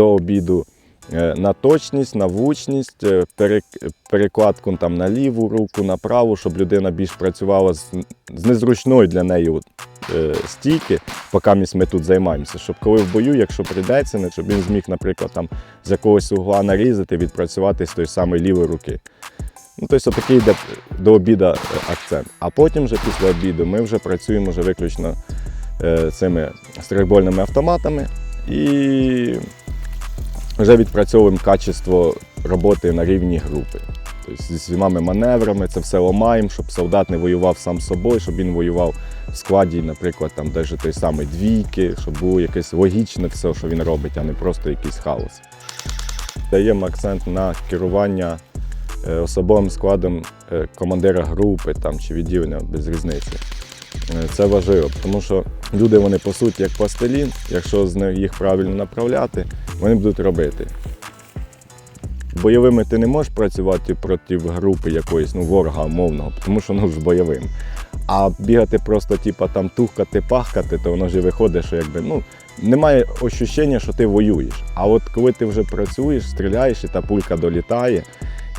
до обіду е, на точність, на влучність, е, перекладку там, на ліву руку, на праву, щоб людина більш працювала з, з незручної для неї е, стійки, поки ми тут займаємося. Щоб коли в бою, якщо прийдеться, щоб він зміг, наприклад, там, з якогось угла нарізати, відпрацювати з тої самої лівої руки. Ну, тобто такий йде до обіду акцент. А потім вже після обіду ми вже працюємо вже виключно цими стрейкбольними автоматами і вже відпрацьовуємо качество роботи на рівні групи. Тобто зі всіма маневрами це все ламаємо, щоб солдат не воював сам з собою, щоб він воював в складі, наприклад, там даже той самий двійки, щоб було якесь логічне все, що він робить, а не просто якийсь хаос. Даємо акцент на керування е, особовим складом е, командира групи там, чи відділення без різниці. Е, Це важливо, тому що люди вони по суті як пластилін, якщо з них їх правильно направляти, вони будуть робити. Бойовими ти не можеш працювати проти групи якоїсь, ну, ворога умовного, тому що ну ж бойовим. А бігати просто, типа, там тухкати, пахкати, то воно і виходить, що якби ну, немає ощущення, що ти воюєш. А от коли ти вже працюєш, стріляєш, і та пулька долітає,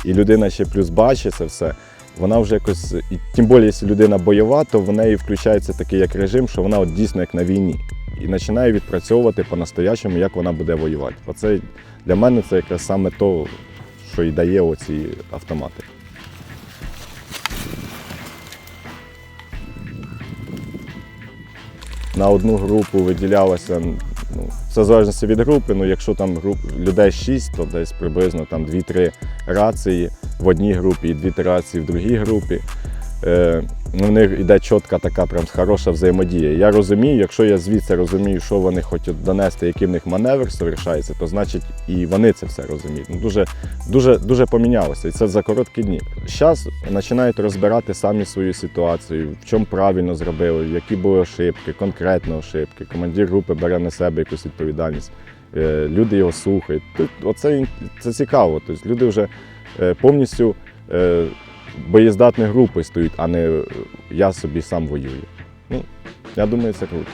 і людина ще плюс бачить це все, вона вже якось, і тим більше, якщо людина бойова, то в неї включається такий як режим, що вона от дійсно як на війні. І починає відпрацьовувати по-настоящему, як вона буде воювати. Оце для мене це якраз саме то, що і дає оці автомати. На одну групу виділялося, ну, це в залежності від групи, ну якщо там груп, людей 6, то десь приблизно там 2-3 рації в одній групі і 2-3 рації в другій групі. Е, ну, в них йде чітка така прям хороша взаємодія. Я розумію, якщо я звідси розумію, що вони хочуть донести, який в них маневр совершається, то значить і вони це все розуміють. Ну, дуже, дуже, дуже помінялося, і це за короткі дні. Зараз починають розбирати самі свою ситуацію, в чому правильно зробили, які були ошибки, конкретно ошибки. Командир групи бере на себе якусь відповідальність. Е, Люди його слухають. Оце це цікаво. Тобто люди вже е, повністю боєздатні групи стоїть, а не я собі сам воюю. Ну, я думаю, це круто.